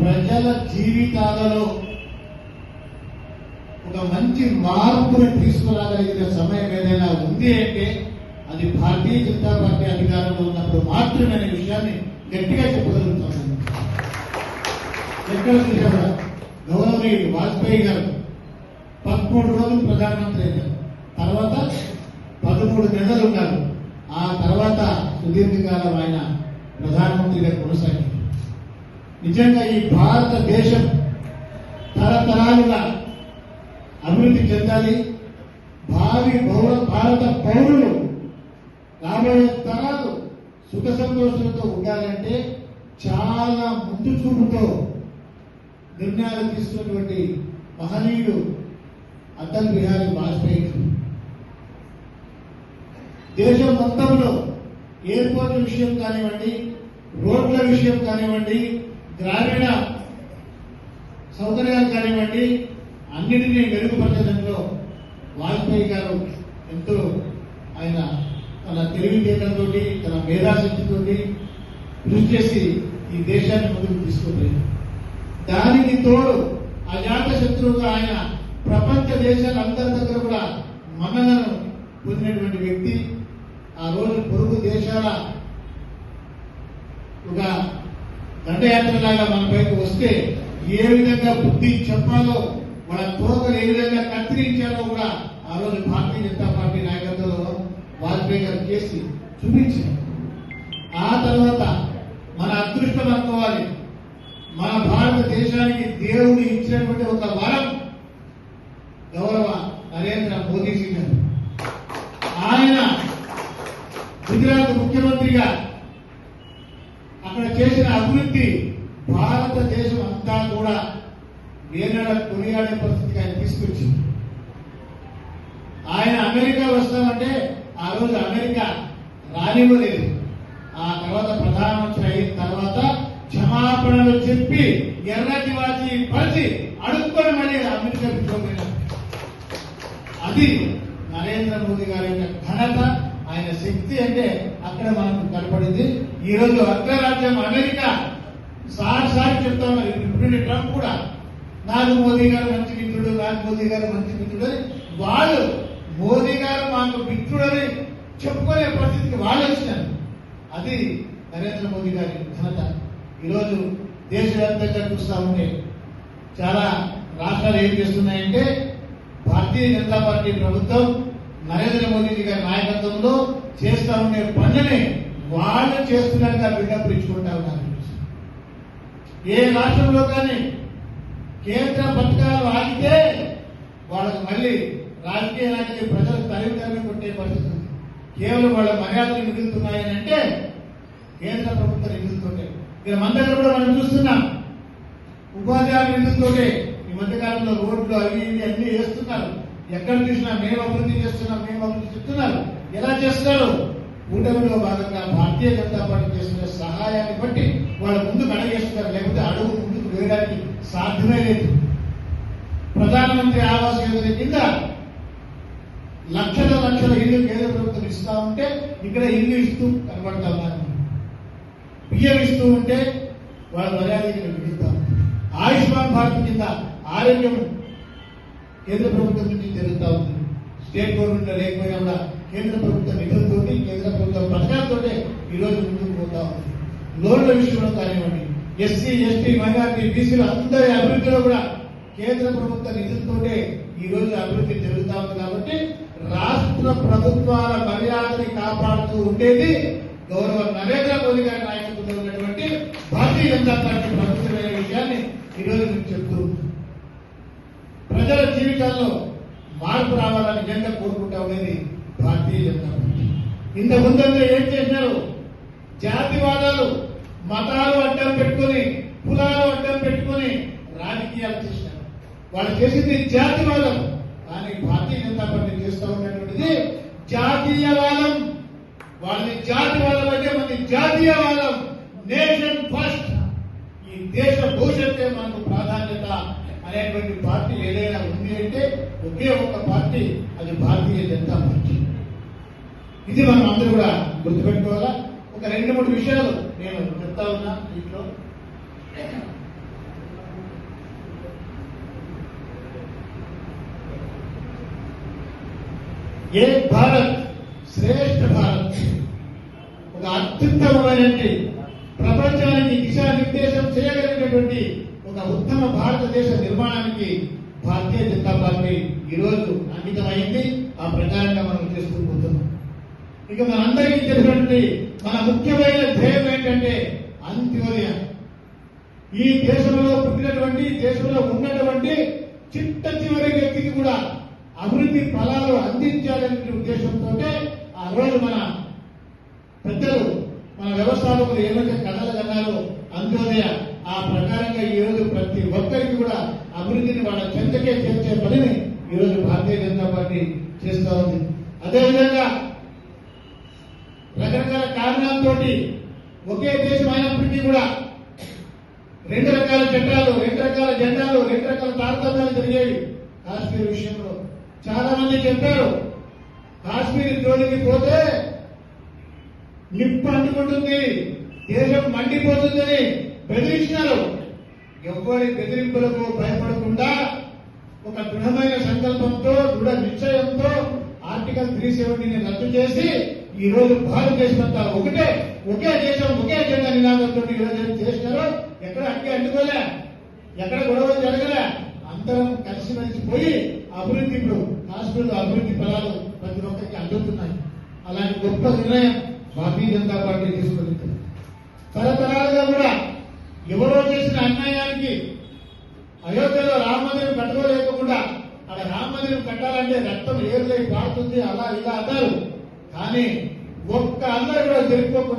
ప్రజల జీవితాలలో ఒక మంచి మార్పును తీసుకురాగలిగిన సమయం ఏదైనా ఉంది అంటే అది భారతీయ జనతా పార్టీ అధికారంలో ఉన్నప్పుడు మాత్రమే అనే విషయాన్ని గట్టిగా చెప్పగలుగుతాను ఎక్కడ చూసినా గౌరవనీయుడు వాజ్పేయి గారు పదమూడు రోజులు ప్రధానమంత్రి అయ్యారు. తర్వాత పదమూడు నెలలు ఉన్నారు. ఆ తర్వాత సుదీర్ఘకాలం ఆయన ప్రధానమంత్రిగా కొనసాగారు నిజంగా ఈ భారతదేశం తరతరాలుగా అభివృద్ధి చెందాలి. భావి పౌర భారత పౌరులు రాబోయే తరాలు సుఖ సంతోషాలతో ఉండాలంటే చాలా ముందు చూపుతో నిర్ణయాలు తీసుకున్నటువంటి మహనీయుడు అటల్ బిహారీ వాజ్పేయి దేశం మొత్తంలో ఎయిర్పోర్ట్ విషయం కానివ్వండి రోడ్ల విషయం కానివ్వండి గ్రామీణ సౌకర్యాలు కానివ్వండి అన్నిటినీ మెరుగుపరచడంలో వాజ్పేయి గారు ఎంతో ఆయన తన తెలివితేటలతో తన మేధాశక్తితో కృషి చేసి ఈ దేశాన్ని ముందుకు తీసుకుపోయింది దానికి తోడు అజాత శత్రువుగా ఆయన ప్రపంచ దేశాలందరి దగ్గర కూడా మన్ననను పొందినటువంటి వ్యక్తి ఆ రోజు పొరుగు దేశాల ఒక దండయాత్రలాగా మన పైకి వస్తే ఏ విధంగా బుద్ధి చెప్పాలో మన తోకలు ఏ విధంగా కత్తిరించాలో కూడా ఆ రోజు భారతీయ జనతా పార్టీ నాయకత్వంలో వాజ్పేయి గారు చేసి చూపించారు. ఆ తర్వాత మన అదృష్టం అనుకోవాలి. మన భారతదేశానికి దేవుడు ఇచ్చినటువంటి ఒక వరం గౌరవ నరేంద్ర మోదీజీ గారు ఆయన గుజరాత్ ముఖ్యమంత్రిగా అక్కడ చేసిన అభివృద్ధి భారతదేశం అంతా కూడా నేనడ కొనియాడే పరిస్థితికి ఆయన తీసుకొచ్చింది. ఆయన అమెరికా వస్తామంటే ఆ రోజు అమెరికా రానివ్వలేదు. ఆ తర్వాత ప్రధానమంత్రి అయిన తర్వాత క్షమాపణలు చెప్పి ఎర్రటి వాచి పరిచి అడుక్కొని మళ్ళీ అమెరికా అది నరేంద్ర మోదీ గారి యొక్క ఘనత. ఆయన శక్తి అంటే అక్కడ మనకు కనపడింది. ఈరోజు అగ్రరాజ్యం అమెరికా. సార్ సార్ చెప్తా ఉన్నారు. ఇప్పుడు ట్రంప్ కూడా. నాకు మోదీ గారు మంచి మిత్రుడు నాకు మోదీ గారు మంచి మిత్రుడు అని వాళ్ళు మోదీ గారు మాకు మిత్రుడని చెప్పుకునే పరిస్థితికి వాళ్ళు వచ్చినారు. అది నరేంద్ర మోదీ గారి ఘనత. ఈరోజు దేశవ్యాప్తంగా చూస్తా ఉంటే చాలా రాష్ట్రాలు ఏం చేస్తున్నాయంటే భారతీయ జనతా పార్టీ ప్రభుత్వం నరేంద్ర మోదీ గారి నాయకత్వంలో చేస్తా ఉండే పనులని వాళ్ళు చేస్తున్నట్టుగా బిల్డప్ ఇచ్చుకుంటా ఉన్నారు. ఏ రాష్ట్రంలో కానీ కేంద్ర పథకాలు ఆగితే వాళ్ళకు మళ్ళీ రాజకీయ నాయకులు ప్రజలకు తరిమి కొట్టే పరిస్థితి కేవలం వాళ్ళ మర్యాదలు మిగులుతున్నాయని అంటే కేంద్ర ప్రభుత్వం నిధులతోటే ఇక మన దగ్గర కూడా మనం చూస్తున్నాం. ఉపాధ్యాయుల నిధులతోటే ఈ మధ్యకాలంలో రోడ్లు అవి ఇవి అన్ని వేస్తున్నారు. ఎక్కడ చూసినా మేము అభివృద్ధి చేస్తున్నాం మేము అభివృద్ధి చెప్తున్నారు. ఎలా చేస్తారు? కూటమిలో భాగంగా భారతీయ జనతా పార్టీ చేస్తున్న సహాయాన్ని బట్టి వాళ్ళ ముందుకు అడగేస్తున్నారు లేకపోతే అడుగు ముందుకు వేయడానికి సాధ్యమే లేదు. ప్రధానమంత్రి ఆవాస్ యోజన కింద లక్షల లక్షల ఇల్లు కేంద్ర ప్రభుత్వం ఇస్తా ఉంటే ఇక్కడ ఇల్లు ఇస్తూ కనబడతా ఉన్నారు. బియ్యం ఇస్తూ ఉంటే వాళ్ళ మర్యాదకి మిగులుతాం ఆయుష్మాన్ భారత్ కింద ఆరోగ్యం కేంద్ర ప్రభుత్వం నుంచి జరుగుతూ ఉంది. స్టేట్ గవర్నమెంట్ లేకపోయినా కూడా కేంద్ర ప్రభుత్వ నిధులతోటి కేంద్ర ప్రభుత్వ పథకాలతోటే ఈరోజు ముందుకు పోతా ఉంది. లోన్ల విషయంలో కానివ్వండి. ఎస్సీ ఎస్టీ మైనార్టీ బీసీలు అందరి అభివృద్ధిలో కూడా కేంద్ర ప్రభుత్వ నిధులతోటే ఈ రోజు అభివృద్ధి జరుగుతూ ఉంది కాబట్టి రాష్ట్ర ప్రభుత్వాల మర్యాదని కాపాడుతూ ఉండేది గౌరవ నరేంద్ర మోదీ గారి నాయకత్వంలో ఉన్నటువంటి భారతీయ జనతా పార్టీ ప్రభుత్వమైన విషయాన్ని ఈ రోజు మీకు చెప్తూ ప్రజల జీవితాల్లో మార్పు రావాలని నిజంగా కోరుకుంటాం అనేది భారతీయ జనతా పార్టీ. ఇంత ముందంతా ఏం చేశారు? జాతివాదాలు మతాలు అడ్డం పెట్టుకొని కులాలు అడ్డం పెట్టుకొని రాజకీయాలు చేసినారు వాళ్ళు చేసింది జాతివాదం. కానీ భారతీయ జనతా పార్టీ చేస్తూ ఉన్నటువంటిది జాతీయవాదం. వాళ్ళని జాతివాదం అంటే మనకి జాతీయవాదం. Nation first. ఈ దేశ భవిష్యత్తే మనకు అనేటువంటి పార్టీ ఏదైనా ఉంది అంటే ఒకే ఒక పార్టీ అది భారతీయ జనతా పార్టీ. ఇది మనం అందరూ కూడా గుర్తుపెట్టుకోవాలా? ఒక రెండు మూడు విషయాలు నేను చెప్తా ఉన్నా దీంట్లో. ఏ భారత్ శ్రేష్ఠ భారత్? ఒక అత్యుత్తమైన ప్రపంచానికి దిశానిర్దేశం చేయగలిగినటువంటి ఒక ఉత్తమ భారతదేశ నిర్మాణానికి భారతీయ జనతా పార్టీ ఈరోజు అంకితమైంది. ఆ ప్రకారంగా మనం చేసుకుంటూ పోతున్నాం ఇక మనందరికీ తెలిసినటువంటి మన ముఖ్యమైన ధ్యేయం ఏంటంటే అంత్యోదయ. ఈ దేశంలో పుట్టినటువంటి దేశంలో ఉన్నటువంటి చిట్ట చివరి వ్యక్తికి కూడా అభివృద్ధి ఫలాలు అందించాలనే ఉద్దేశంతో ఆ రోజు మన పెద్దలు మన వ్యవస్థాపకులు ఏమైతే కథలు కన్నారో అంత్యోదయ. ఆ ప్రకారంగా ఈ రోజు ప్రతి ఒక్కరికి కూడా అభివృద్ధిని వాళ్ళ చెంతకే చేర్చే పనిని ఈ రోజు భారతీయ జనతా పార్టీ చేస్తా ఉంది. అదేవిధంగా రకరకాల కారణాలతో ఒకే దేశం అయినప్పటికీ కూడా రెండు రకాల చట్టాలు రెండు రకాల జెండాలు రెండు రకాల తారతమ్యాలు జరిగేవి. కాశ్మీర్ విషయంలో చాలా మంది చెప్పారు కాశ్మీర్ జోలికి పోతే నిప్పు అంటుకుంటుంది దేశం మండిపోతుందని బెదిరించినారు. ఎవరి బెదిరింపులకు భయపడకుండా ఒక దృఢమైన సంకల్పంతో దృఢ నిశ్చయంతో ఆర్టికల్ త్రీ సెవెంటీని రద్దు చేసి ఈ రోజు భారతదేశం అంతా ఒకటే ఒకే దేశం ఒకే జెండా నినాదంతో ఈ రోజు చేసినారు ఎక్కడ అక్కే అంటుకోలే ఎక్కడ గొడవ జరగలే అందరం కలిసిమెలిసి పోయి అభివృద్ధి ఇప్పుడు కాశ్మీర్లో అభివృద్ధి ఫలాలు ప్రతి ఒక్కరికి అందుతున్నాయి. అలాంటి గొప్ప నిర్ణయం భారతీయ జనతా పార్టీ తీసుకుంది తరతరాలుగా కూడా అన్యాయానికి అయోధ్యలో రామ మందిరం కట్టుకోలేకుండా అక్కడ రామ మందిరం కట్టాలంటే రక్తం ఏరులై పారుతుంది అలా ఇలా అన్నారు. కానీ ఒక్క అందరూ కూడా తెలుసుకోకుండా